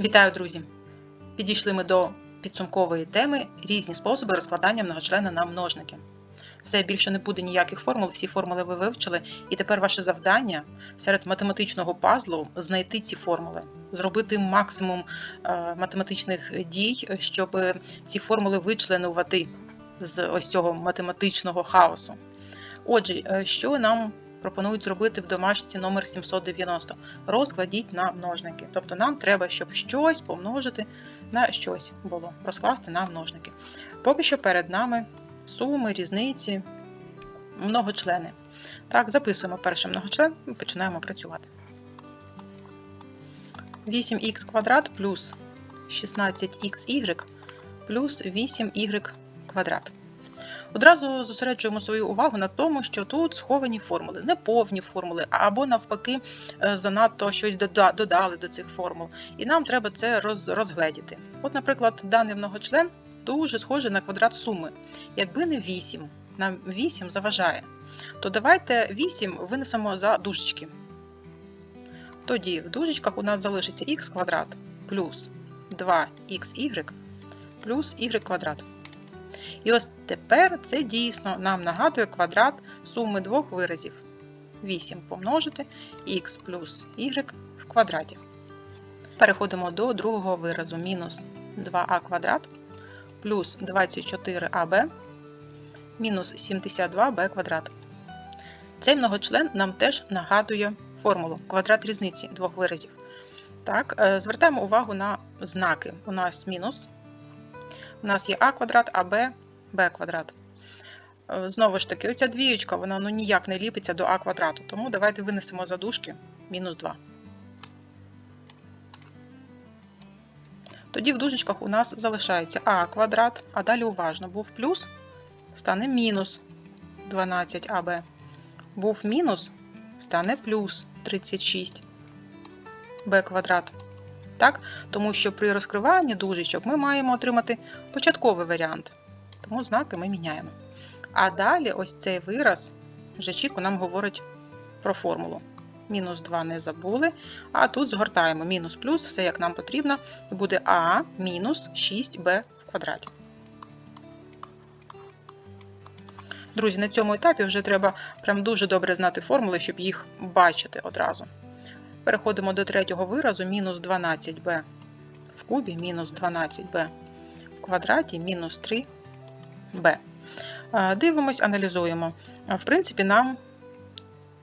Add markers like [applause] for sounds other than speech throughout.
Вітаю, друзі! Підійшли ми до підсумкової теми різні способи розкладання многочлена на множники. Все більше не буде ніяких формул, всі формули ви вивчили, і тепер ваше завдання серед математичного пазлу знайти ці формули, зробити максимум е, математичних дій, щоб ці формули вичленувати з ось цього математичного хаосу. Отже, е, що нам пропонують зробити в домашці номер 790? Розкладіть на множники. Тобто нам треба, щоб щось помножити на щось було, розкласти на множники. Поки що перед нами суми, різниці, многочлени. Так, записуємо перший многочлен і починаємо працювати. 8х квадрат плюс 16xy плюс 8y квадрат. Одразу зосереджуємо свою увагу на тому, що тут сховані формули, не повні формули, або навпаки, е, занадто щось додали до цих формул. І нам треба це розгледіти. От, наприклад, даний многочлен дуже схожий на квадрат суми. Якби не 8, нам 8 заважає, то давайте 8 винесемо за дужечки. Тоді в дужечках у нас залишиться х квадрат плюс 2xy плюс y квадрат. І ось тепер це дійсно нам нагадує квадрат суми двох виразів. 8 помножити х плюс y в квадраті. Переходимо до другого виразу мінус 2а квадрат плюс 24аб мінус 72b квадрат. Цей многочлен нам теж нагадує формулу квадрат різниці двох виразів. Так, е, звертаємо увагу на знаки. У нас мінус. У нас є а квадрат, аб, b квадрат. Е, Знову ж таки, оця двієчка, вона ну, ніяк не ліпиться до а квадрату, тому давайте винесемо за дужки мінус 2. Тоді в дужечках у нас залишається а квадрат, а далі уважно був плюс, стане мінус 12аб. Був мінус, стане плюс 36 b квадрат. Так? Тому що при розкриванні дужечок ми маємо отримати початковий варіант. Тому знаки ми міняємо. А далі ось цей вираз вже чітко нам говорить про формулу. Мінус 2 не забули. А тут згортаємо мінус плюс, все як нам потрібно, і буде а мінус 6b в квадраті. Друзі, на цьому етапі вже треба прям дуже добре знати формули, щоб їх бачити одразу. Переходимо до третього виразу мінус 12b в кубі, мінус 12b в квадраті, мінус 3b. Е, Дивимось, аналізуємо. Е, В принципі, нам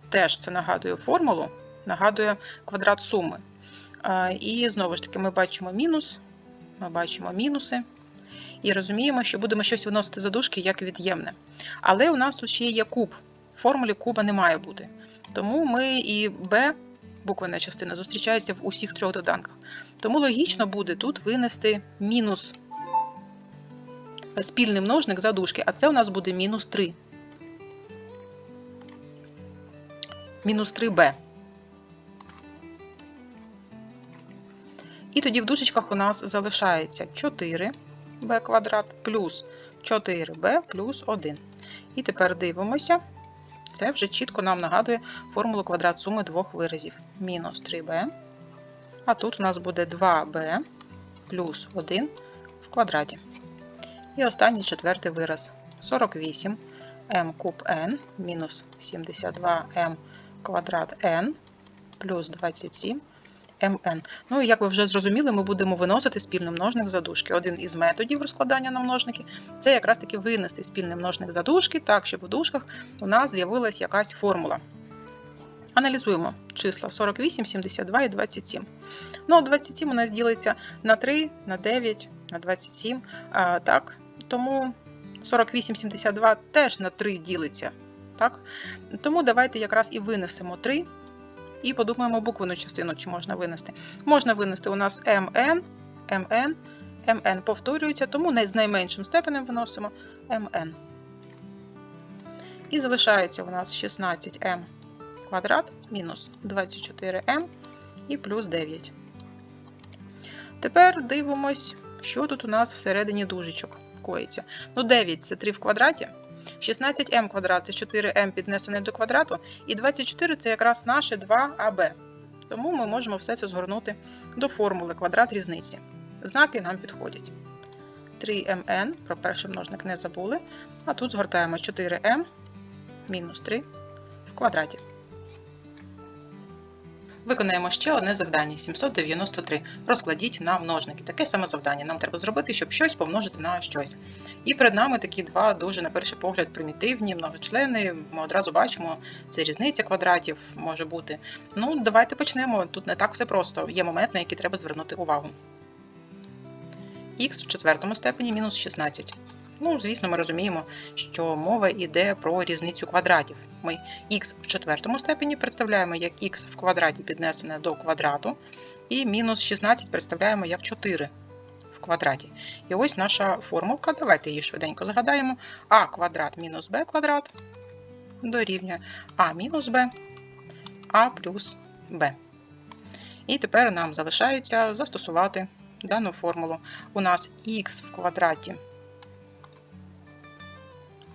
теж це нагадує формулу, нагадує квадрат суми. Е, І знову ж таки, ми бачимо мінус, ми бачимо мінуси. І розуміємо, що будемо щось виносити за дужки як від'ємне. Але у нас тут ще є куб. В формулі куба не має бути. Тому ми і b, буквена частина, зустрічається в усіх трьох доданках. Тому логічно буде тут винести мінус спільний множник за дужки, а це у нас буде мінус 3. Мінус 3b. І тоді в дужечках у нас залишається 4b квадрат плюс 4b плюс 1. І тепер дивимося. Це вже чітко нам нагадує формулу квадрат суми двох виразів. Мінус 3b. А тут у нас буде 2b плюс 1 в квадраті. І останній четвертий вираз. 48 m куб n мінус 72m квадрат n плюс 27 mn. Ну і як ви вже зрозуміли, ми будемо виносити спільний множник за дужки. Один із методів розкладання на множники це якраз таки винести спільний множник за дужки, так, щоб в дужках у нас з'явилась якась формула. Аналізуємо числа 48, 72 і 27. Ну, 27 у нас ділиться на 3, на 9, на 27. А, так, тому 48, 72 теж на 3 ділиться. Так? Тому давайте якраз і винесемо 3 і подумаємо буквену частину, чи можна винести. Можна винести у нас mn, mn, mn повторюється, тому з найменшим степенем виносимо mn. І залишається у нас 16m квадрат мінус 24m і плюс 9. Тепер дивимось, що тут у нас всередині дужечок коїться. Ну, 9 це 3 в квадраті. 16m квадрат це 4m піднесене до квадрату, і 24 це якраз наше 2аб. Тому ми можемо все це згорнути до формули квадрат різниці. Знаки нам підходять. 3mn, про перший множник не забули. А тут згортаємо 4m мінус 3 в квадраті. Виконаємо ще одне завдання 793. Розкладіть на множники. Таке саме завдання нам треба зробити, щоб щось помножити на щось. І перед нами такі два дуже, на перший погляд, примітивні, многочлени. Ми одразу бачимо, це різниця квадратів може бути. Ну, давайте почнемо. Тут не так все просто. Є момент, на який треба звернути увагу. Х в четвертому степені мінус 16. Ну, звісно, ми розуміємо, що мова йде про різницю квадратів. Ми х в четвертому степені представляємо як х в квадраті піднесене до квадрату, і мінус 16 представляємо як 4 в квадраті. І ось наша формулка. Давайте її швиденько згадаємо. а квадрат мінус b квадрат дорівнює а мінус b, а плюс b. І тепер нам залишається застосувати дану формулу. У нас х в квадраті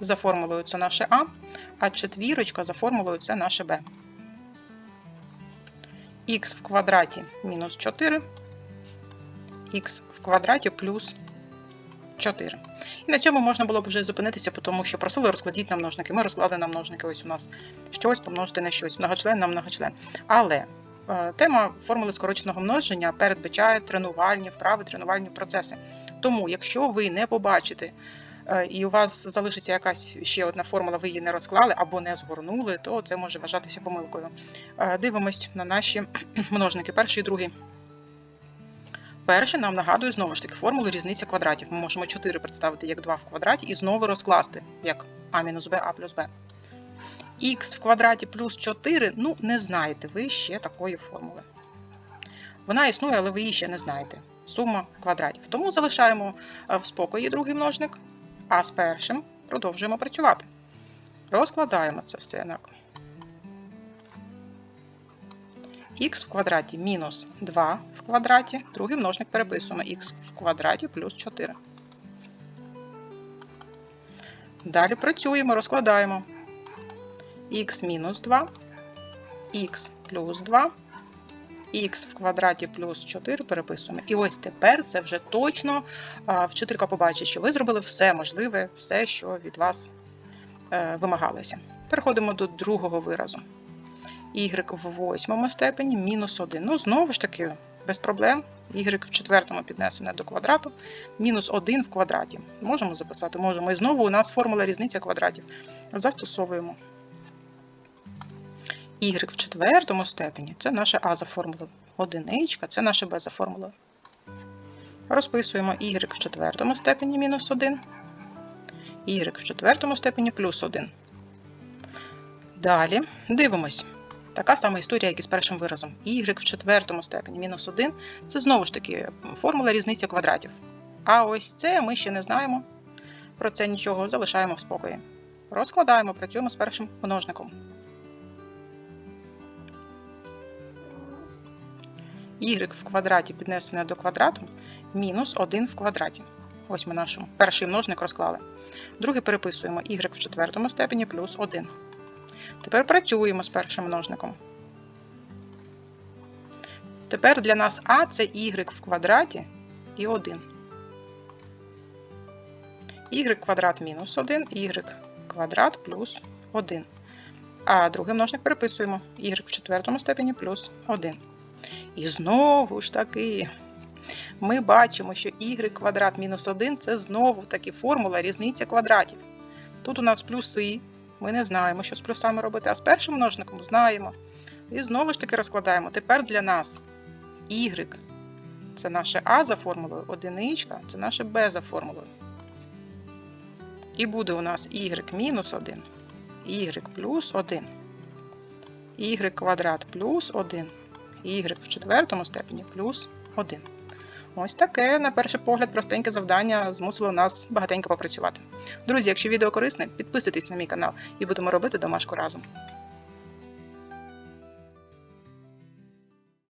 за формулою це наше А, а четвірочка за формулою це наше Б. Х в квадраті мінус 4, х в квадраті плюс 4. І на цьому можна було б вже зупинитися, тому що просили розкладіть на множники. Ми розклали на множники. Ось у нас щось помножити на щось, многочлен на многочлен. Але е, тема формули скороченого множення передбачає тренувальні вправи, тренувальні процеси. Тому, якщо ви не побачите і у вас залишиться якась ще одна формула, ви її не розклали або не згорнули, то це може вважатися помилкою. Е, Дивимось на наші [clears throat] множники, перший і другий. Перше нам нагадує знову ж таки формулу різниці квадратів. Ми можемо 4 представити як 2 в квадраті і знову розкласти як а мінус b, а плюс b. Х в квадраті плюс 4, ну, не знаєте ви ще такої формули. Вона існує, але ви її ще не знаєте. Сума квадратів. Тому залишаємо е, в спокої другий множник, а з першим продовжуємо працювати. Розкладаємо це все на х в квадраті мінус 2 в квадраті, другий множник переписуємо х в квадраті плюс 4. Далі працюємо, розкладаємо х мінус 2, х плюс 2, х в квадраті плюс 4 переписуємо. І ось тепер це вже точно вчителька побачить, що ви зробили все можливе, все, що від вас е, вимагалося. Переходимо до другого виразу. y в восьмому степені мінус 1. Ну, знову ж таки, без проблем. y в четвертому піднесене до квадрату, мінус 1 в квадраті. Можемо записати, можемо. І знову у нас формула різниця квадратів. Застосовуємо. Y в четвертому степені це наше а за формулою. Одиничка, це наше b за формулою. Розписуємо y в четвертому степені мінус 1, y в четвертому степені плюс 1. Далі дивимось. Така сама історія, як і з першим виразом. y в четвертому степені мінус 1 це знову ж таки формула різниці квадратів. А ось це ми ще не знаємо. Про це нічого залишаємо в спокої. Розкладаємо, працюємо з першим множником. Y в квадраті піднесене до квадрату мінус 1 в квадраті. Ось ми наш перший множник розклали. Другий переписуємо y в четвертому степені плюс 1. Тепер працюємо з першим множником. Тепер для нас а це y в квадраті і 1. y квадрат мінус 1, y квадрат плюс 1. А другий множник переписуємо y в четвертому степені плюс 1. І знову ж таки, ми бачимо, що y квадрат мінус 1 це знову таки формула різниця квадратів. Тут у нас плюси. Ми не знаємо, що з плюсами робити, а з першим множником знаємо. І знову ж таки розкладаємо. Тепер для нас y це наше А за формулою, одиничка це наше Б за формулою. І буде у нас y мінус 1, y плюс 1, y квадрат плюс 1, y в четвертому степені плюс 1. Ось таке, на перший погляд, простеньке завдання змусило нас багатенько попрацювати. Друзі, якщо відео корисне, підписуйтесь на мій канал і будемо робити домашку разом.